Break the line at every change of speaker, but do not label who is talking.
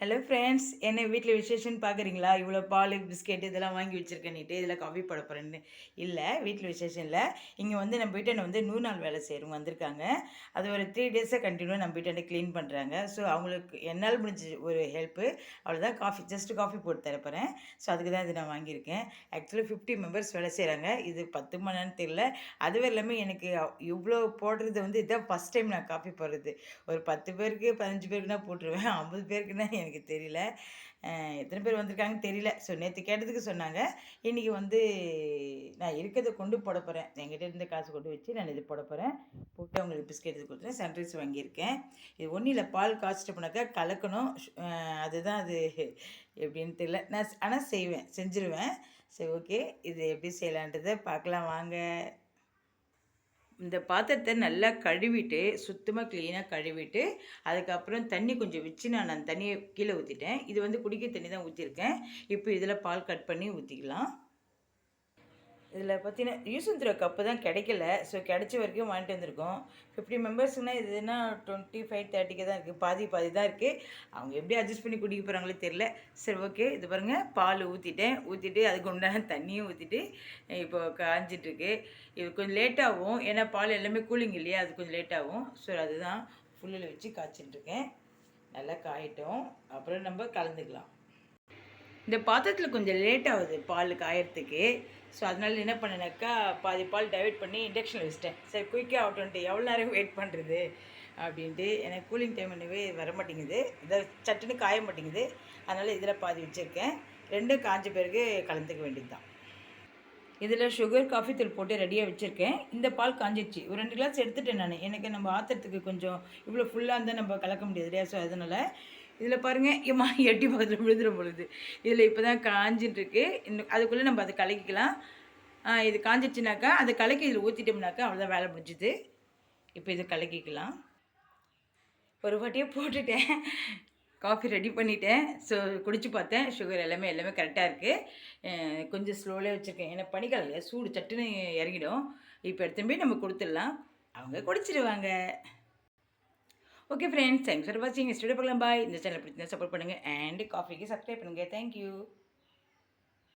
Hello friends என்ன வீட்டில் விசேஷம்னு பார்க்குறீங்களா இவ்வளோ பால் பிஸ்கெட் இதெல்லாம் வாங்கி வச்சுருக்கேன்னுட்டு இதில் காஃபி போட போகிறேன்னு இல்லை வீட்டில் விசேஷம் இல்லை. இங்கே வந்து நம்ம வீட்டை வந்து நூறு நாள் வேலை செய்கிறவங்க வந்திருக்காங்க. அது ஒரு த்ரீ டேஸாக கண்டினியூ நம்ம வீட்டை க்ளீன் பண்ணுறாங்க ஸோ அவங்களுக்கு என்னால் முடிஞ்ச ஒரு ஹெல்ப்பு அவ்வளோதான் காஃபி ஜஸ்ட் காஃபி போட்டு தரப்போகிறேன் ஸோ அதுக்கு தான் இது நான் வாங்கியிருக்கேன். ஆக்சுவலி ஃபிஃப்டி மெம்பர்ஸ் வேலை செய்கிறாங்க இது பத்து மணின்னு தெரியல. அதுவே இல்லாமல் எனக்கு இவ்வளோ போடுறது வந்து இதுதான் ஃபஸ்ட் டைம் நான் காஃபி போடுறது. ஒரு பத்து பேருக்கு பதினஞ்சு பேருக்குனா போட்டுருவேன். ஐம்பது பேருக்குன்னா எனக்கு தெரியல. எத்தனை பேர் வந்திருக்காங்கன்னு தெரியல. ஸோ நேற்று கேட்டதுக்கு சொன்னாங்க. இன்றைக்கி வந்து நான் இருக்கிறத கொண்டு போட போகிறேன் என்கிட்ட இருந்த காசு கொண்டு வச்சு நான் இது போட போகிறேன் போட்டு அவங்களுக்கு பிஸ்கெட் இது கொடுத்துறேன். சன்ரைஸ் வாங்கியிருக்கேன். இது ஒன்றும் இல்லை. பால் காய்ச்சிட்டு போனாக்கா கலக்கணும். அதுதான் அது. எப்படின்னு தெரியல. நான் ஆனால் செய்வேன். செஞ்சுருவேன். சரி ஓகே. இது எப்படி செய்யலான்றதை பார்க்கலாம். வாங்க. இந்த பாத்திரத்தை நல்லா கழுவிட்டு சுத்தமாக க்ளீனாக கழுவிட்டு அதுக்கப்புறம் தண்ணி கொஞ்சம் வச்சு நான் அந்த தண்ணியை கீழே ஊற்றிட்டேன் இது வந்து குடிக்க தண்ணி தான் ஊற்றிருக்கேன் இப்போ இதில் பால் கட் பண்ணி ஊற்றிக்கலாம் இதில் பார்த்தீங்கன்னா யூசந்திரோ கப்பு தான் கிடைக்கல. ஸோ கிடைச்ச வரைக்கும் வாங்கிட்டு வந்திருக்கோம். ஃபிஃப்டி மெம்பர்ஸ்னால் இதுனா டுவெண்ட்டி ஃபைவ் தேர்ட்டிக்கு தான் இருக்குது பாதி பாதி தான் இருக்குது அவங்க எப்படி அட்ஜஸ்ட் பண்ணி குடிக்க போகிறாங்களோ தெரில சரி ஓகே இது பாருங்கள் பால் ஊற்றிட்டேன் ஊற்றிட்டு அதுக்கு உண்டான தண்ணியும் ஊற்றிட்டு இப்போ காஞ்சிட்ருக்கு இது கொஞ்சம் லேட்டாகும் ஏன்னா பால் எல்லாமே கூலிங் இல்லையா? அது கொஞ்சம் லேட்டாகும் ஸோ அதுதான் ஃபுல்லில் வச்சு காய்ச்சிட்ருக்கேன் நல்லா காயிட்டோம். அப்புறம் நம்ம கலந்துக்கலாம். இந்த பாத்திரத்தில் கொஞ்சம் லேட் ஆகுது பால் காயறதுக்கு. ஸோ அதனால என்ன பண்ணேனாக்கா பாதி பால் டைவெர்ட் பண்ணி இண்டக்ஷனில் வச்சிட்டேன். சரி குயிக்காக ஆகட்டும்ட்டு எவ்வளோ நேரம் வெயிட் பண்ணுறது அப்படின்ட்டு எனக்கு கூலிங் டைம் என்னவே வர மாட்டேங்குது. இதை சட்டுன்னு காய மாட்டேங்குது. அதனால் இதில் பாதி வச்சுருக்கேன். ரெண்டும் காஞ்ச பிறகு கலந்துக்க வேண்டியது தான் இதில் சுகர் காஃபி தூள் போட்டு ரெடியாக வச்சுருக்கேன். இந்த பால் காஞ்சிடுச்சு ஒரு ரெண்டு கிளாஸ் எடுத்துட்டேன் நான். எனக்கு நம்ம ஆத்துறதுக்கு கொஞ்சம் இவ்வளோ ஃபுல்லாக இருந்தால் நம்ம கலக்க முடியாது இல்லையா? ஸோ அதனால் இதில் பாருங்கள் ஏமா எட்டி பக்கத்தில் விழுதுற பொழுது. இதில் இப்போ தான் காஞ்சிட்டுருக்கு இன்னும் அதுக்குள்ளே நம்ம அதை கலக்கிக்கலாம். இது காஞ்சிடுச்சுனாக்கா அதை கலக்கி இதில் ஊற்றிட்டோம்னாக்கா அவ்வளோதான் வேலை முடிஞ்சுது. இப்போ இதை கலக்கிக்கலாம். ஒரு வாட்டியே போட்டுட்டேன். காஃபி ரெடி பண்ணிட்டேன். ஸோ குடிச்சு பார்த்தேன். சுகர் எல்லாமே எல்லாமே கரெக்டாக இருக்குது கொஞ்சம் ஸ்லோலே வச்சுருக்கேன். ஏன்னா பனிக்காலையில் சூடு சட்டுன்னு இறங்கிடும். இப்போ எடுத்துன்னு போய் நம்ம கொடுத்துடலாம். அவங்க குடிச்சிடுவாங்க ஓகே ஃப்ரெண்ட்ஸ் தேங்க்ஸ் ஃபார் வாட்சிங் ஸ்டூடியோ பார்க்கலாம் பாய் இந்த சேனல் பிடிச்சிருந்தா சப்போர்ட் பண்ணுங்கள் அண்ட் காஃபிக்கு சப்ஸ்கிரைப் பண்ணுங்கள் தேங்க்யூ